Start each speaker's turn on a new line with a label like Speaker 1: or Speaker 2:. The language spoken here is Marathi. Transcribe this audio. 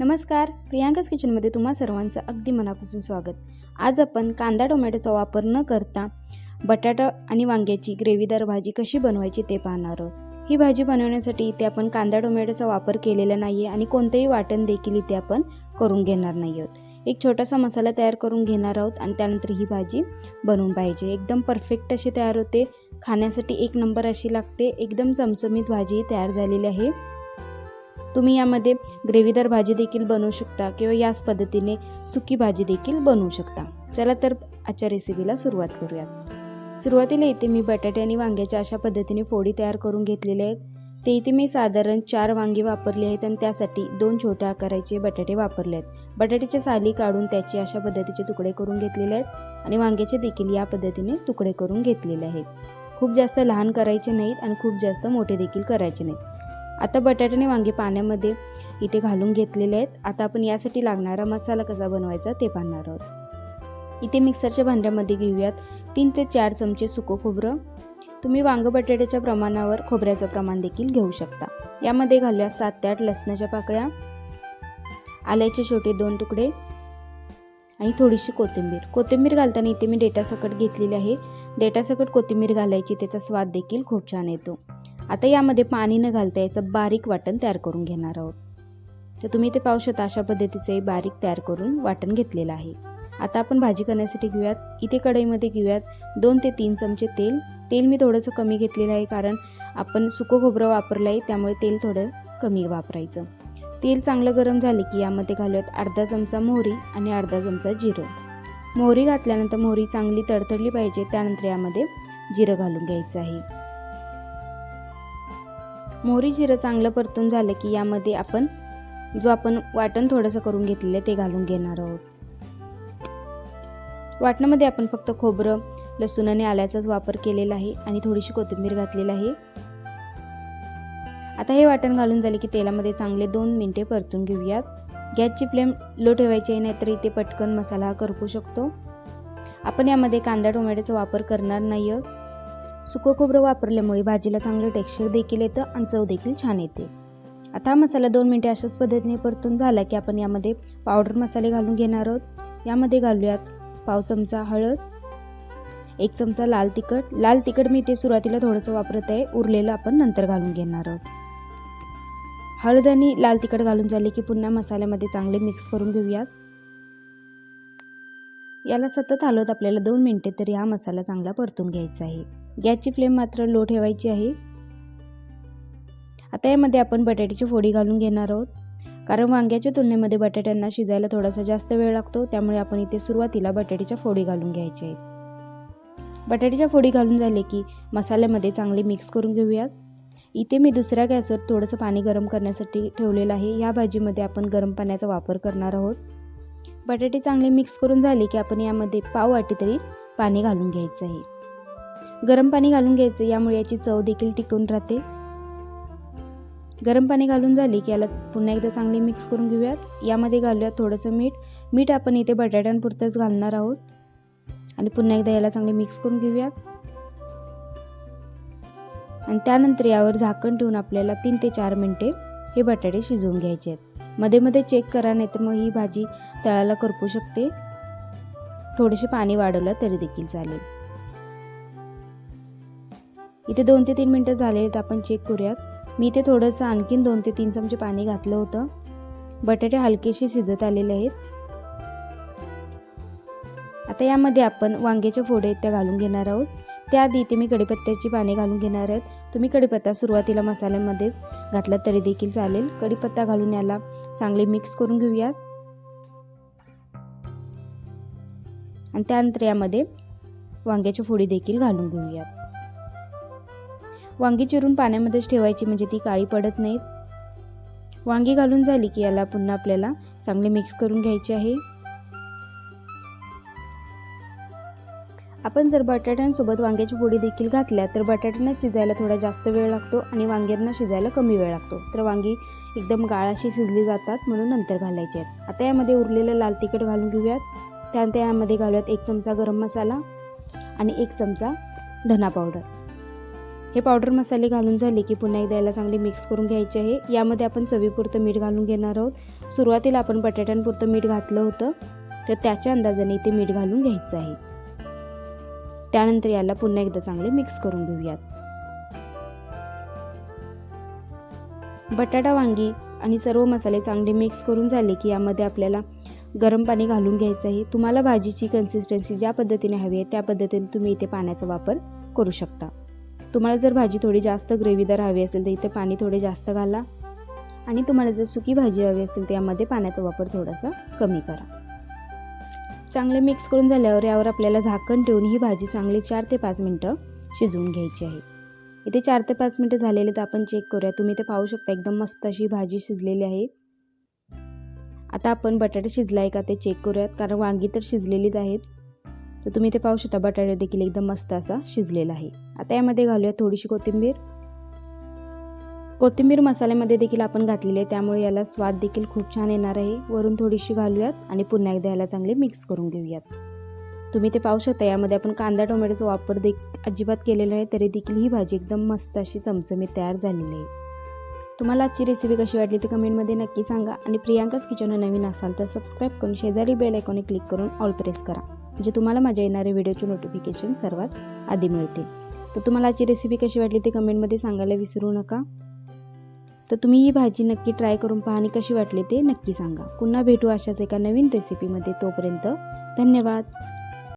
Speaker 1: नमस्कार प्रियांकाच किचनमध्ये तुम्हा सर्वांचं अगदी मनापासून स्वागत. आज आपण कांदा टोमॅटोचा वापर न करता बटाटा आणि वांग्याची ग्रेव्हीदार भाजी कशी बनवायची ते पाहणार आहोत. ही भाजी बनवण्यासाठी इथे आपण कांदा टोमॅटोचा वापर केलेला नाही आहे आणि कोणतेही वाटण देखील इथे आपण करून घेणार नाही आहोत. एक छोटासा मसाला तयार करून घेणार आहोत आणि त्यानंतर ही भाजी बनवून पाहिजे. एकदम परफेक्ट अशी तयार होते. खाण्यासाठी एक नंबर अशी लागते. एकदम चमचमीत भाजी तयार झालेली आहे. तुम्ही यामध्ये ग्रेव्हीदार भाजी देखील बनवू शकता किंवा याच पद्धतीने सुकी भाजी देखील बनवू शकता. चला तर आजच्या रेसिपीला सुरुवात करूयात. सुरुवातीला इथे मी बटाटे आणि वांग्याच्या अशा पद्धतीने फोडी तयार करून घेतलेल्या आहेत. ते इथे मी साधारण चार वांगी वापरली आहेत आणि त्यासाठी दोन छोट्या आकाराचे बटाटे वापरले आहेत. बटाट्याच्या साली काढून त्याचे अशा पद्धतीचे तुकडे करून घेतलेले आहेत आणि वांग्याचे देखील या पद्धतीने तुकडे करून घेतलेले आहेत. खूप जास्त लहान करायचे नाहीत आणि खूप जास्त मोठे देखील करायचे नाहीत. आता बटाटे आणि वांगे पाण्यामध्ये इथे घालून घेतलेले आहेत. आता आपण यासाठी लागणारा मसाला कसा बनवायचा ते पाहणार आहोत. इथे मिक्सरच्या भांड्यामध्ये घेऊयात. तीन ते चार चमचे सुकं खोबरं. तुम्ही वांग बटाट्याच्या प्रमाणावर खोबऱ्याचं प्रमाण देखील घेऊ शकता. यामध्ये घालूया सात ते आठ लसणाच्या पाकळ्या. आल्याचे छोटे दोन तुकडे. आणि थोडीशी कोथिंबीर. कोथिंबीर घालताना इथे मी डेटासकट घेतलेली आहे. डेटासकट कोथिंबीर घालायची त्याचा स्वाद देखील खूप छान येतो. आता यामध्ये पाणी न घालता याचं बारीक वाटण तयार करून घेणार आहोत. तर तुम्ही ते पाहू शकता अशा पद्धतीचे बारीक तयार करून वाटण घेतलेलं आहे. आता आपण भाजी करण्यासाठी घेऊयात. इथे कढईमध्ये घेऊयात. दोन ते तीन चमचे तेल. तेल मी थोडंसं कमी घेतलेलं आहे कारण आपण सुकं खोबरं वापरलं आहे त्यामुळे तेल थोडं कमी वापरायचं. तेल चांगलं गरम झाले की यामध्ये घालूयात अर्धा चमचा मोहरी आणि अर्धा चमचा जिरं. मोहरी घातल्यानंतर मोहरी चांगली तडतडली पाहिजे त्यानंतर यामध्ये जिरं घालून घ्यायचं आहे. मोहरी जिरं चांगलं परतून झालं की यामध्ये आपण जो आपण वाटण थोडंसं करून घेतलेलं आहे ते घालून घेणार आहोत. वाटणामध्ये आपण फक्त खोबरं लसूण आणि आल्याचाच वापर केलेला आहे आणि थोडीशी कोथिंबीर घातलेली आहे. आता हे वाटण घालून झाले की तेलामध्ये चांगले दोन मिनटे परतून घेऊयात. गॅसची फ्लेम लो ठेवायची आहे नाहीतर इथे पटकन मसाला करपू शकतो. आपण यामध्ये कांदा टोमॅटोचा वापर करणार नाही आहोत सुकं खोबरं वापरल्यामुळे भाजीला चांगलं टेक्स्चर देखील येतं आणि चव देखील छान येते. आता हा मसाला दोन मिनटे अशाच पद्धतीने परतून झाला की आपण यामध्ये पावडर मसाले घालून घेणार आहोत. यामध्ये घालूयात पाव चमचा हळद एक चमचा लाल तिखट. लाल तिखट मी इथे सुरुवातीला थोडंसं वापरत आहे. उरलेलं आपण नंतर घालून घेणार आहोत. हळद आणि लाल तिखट घालून झाले की पुन्हा मसाल्यामध्ये चांगले मिक्स करून घेऊयात. याला सतत हलवत आपल्याला दोन मिनटे तरी हा मसाला चांगला परतून घ्यायचा आहे. गॅसची फ्लेम मात्र लो ठेवायची आहे. आता यामध्ये आपण बटाट्याची फोडी घालून घेणार आहोत. कारण वांग्याच्या तुलनेमध्ये बटाट्यांना शिजायला थोडासा जास्त वेळ लागतो त्यामुळे आपण इथे सुरुवातीला बटाट्याच्या फोडी घालून घ्यायच्या आहेत. बटाट्याच्या फोडी घालून झाले की मसाल्यामध्ये चांगले मिक्स करून घेऊयात. इथे मी दुसऱ्या गॅसवर थोडंसं पाणी गरम करण्यासाठी ठेवलेलं आहे. या भाजीमध्ये आपण गरम पाण्याचा वापर करणार आहोत. बटाटे चांगले मिक्स करून झाले की आपण यामध्ये पाव वाटी तरी पाणी घालून घ्यायचं आहे. गरम पाणी घालून घ्यायचं यामुळे याची चव देखील टिकून राहते. गरम पाणी घालून झाले की याला पुन्हा एकदा चांगले मिक्स करून घेऊयात. यामध्ये घालूयात थोडंसं मीठ. मीठ आपण इथे बटाट्यांपुरतंच घालणार आहोत. आणि पुन्हा एकदा याला चांगले मिक्स करून घेऊयात. आणि त्यानंतर यावर झाकण ठेवून आपल्याला तीन ते चार मिनटे हे बटाटे शिजवून घ्यायचे आहेत. मध्ये मध्ये चेक करा नाही तर मग ही भाजी तळाला करपू शकते. थोडेसे पाणी वाढवलं तरी देखील चालेल. इथे दोन ते तीन मिनटं झाले तर आपण चेक करूयात. मी इथे थोडंसं आणखीन दोन ते तीन चमचे पाणी घातलं होतं. बटाटे हलकेसे शिजत आलेले आहेत. आता यामध्ये आपण वांग्याच्या फोड्या आहेत त्या घालून घेणार आहोत. त्याआधी इथे मी कढीपत्त्याची पाने घालून घेणार आहेत. तुम्ही कढीपत्ता सुरुवातीला मसाल्यामध्येच घातला तरी देखील चालेल. कढीपत्ता घालून याला चांगले मिक्स करून घेऊयात. आणि त्यानंतर यामध्ये वांग्याची फोडी देखील घालून घेऊयात. वांगी चिरून पाण्यामध्येच ठेवायची म्हणजे ती काळी पडत नाहीत. वांगी घालून झाली की याला पुन्हा आपल्याला चांगले मिक्स करून घ्यायचे आहे. आपण जर बटाट्यांसोबत वांग्याची पोळी देखील घातल्या तर बटाट्यांना शिजायला थोडा जास्त वेळ लागतो आणि वांग्यांना शिजायला कमी वेळ लागतो. तर वांगी एकदम गाळाशी शिजली जातात म्हणून नंतर घालायचे आहेत. आता यामध्ये उरलेलं लाल तिखट घालून घेऊयात. त्यानंतर यामध्ये घालूयात एक चमचा गरम मसाला आणि एक चमचा धना पावडर. हे पावडर मसाले घालून झाले की पुन्हा एकदा याला चांगले मिक्स करून घ्यायचे आहे. यामध्ये आपण चवीपुरतं मीठ घालून घेणार आहोत. सुरुवातीला आपण बटाट्यांपुरतं मीठ घातलं होतं तर त्याच्या अंदाजाने इथे मीठ घालून घ्यायचं आहे. त्यानंतर याला पुन्हा एकदा चांगले मिक्स करून घेऊयात. बटाटा वांगी आणि सर्व मसाले चांगले मिक्स करून झाले की यामध्ये आपल्याला गरम पाणी घालून घ्यायचं आहे. तुम्हाला भाजीची कन्सिस्टन्सी ज्या पद्धतीने हवी आहे त्या पद्धतीने तुम्ही इथे पाण्याचा वापर करू शकता. तुम्हाला जर भाजी थोडी जास्त ग्रेव्हीदार हवी असेल तर इथे पाणी थोडे जास्त घाला. आणि तुम्हाला जर सुकी भाजी हवी असेल तर यामध्ये पाण्याचा वापर थोडासा कमी करा. चांगले मिक्स करून झाल्यावर यावर आपल्याला झाकण ठेवून ही भाजी चांगली चार ते पाच मिनटं शिजवून घ्यायची आहे. इथे चार ते पाच मिनटं झालेले तर आपण चेक करूया. तुम्ही ते पाहू शकता एकदम मस्त अशी भाजी शिजलेली आहे. आता आपण बटाटा शिजला आहे का ते चेक करूयात कारण वांगी तर शिजलेलीच आहेत. तर तुम्ही ते पाहू शकता बटाटा देखील एकदम मस्त असा शिजलेला आहे. आता यामध्ये घालूया थोडीशी कोथिंबीर. कोथिंबीर मसाल्यामध्ये देखील आपण घातलेली आहे. त्यामुळे याला स्वाद देखील खूप छान येणार आहे. वरून थोडीशी घालूयात आणि पुन्हा एकदा याला चांगले मिक्स करून घेऊयात. तुम्ही ते पाहू शकता. यामध्ये आपण कांदा टोमॅटोचा वापर देख अजिबात केलेला आहे तरी देखील ही भाजी एकदम मस्त अशी चमचमीत तयार झालेली आहे. तुम्हाला आजची रेसिपी कशी वाटली ते कमेंटमध्ये नक्की सांगा आणि प्रियांकाच किचन नवीन असाल तर सबस्क्राईब करून शेजारी बेल आयकॉने क्लिक करून ऑल प्रेस करा. म्हणजे तुम्हाला माझ्या येणाऱ्या व्हिडिओचे नोटिफिकेशन सर्वात आधी मिळतील. तर तुम्हाला आजची रेसिपी कशी वाटली ते कमेंटमध्ये सांगायला विसरू नका. तर तुम्ही ही भाजी नक्की ट्राय करून पहा आणि कशी वाटली ते नक्की सांगा. पुन्हा भेटू अशाच एका नवीन रेसिपीमध्ये तोपर्यंत धन्यवाद.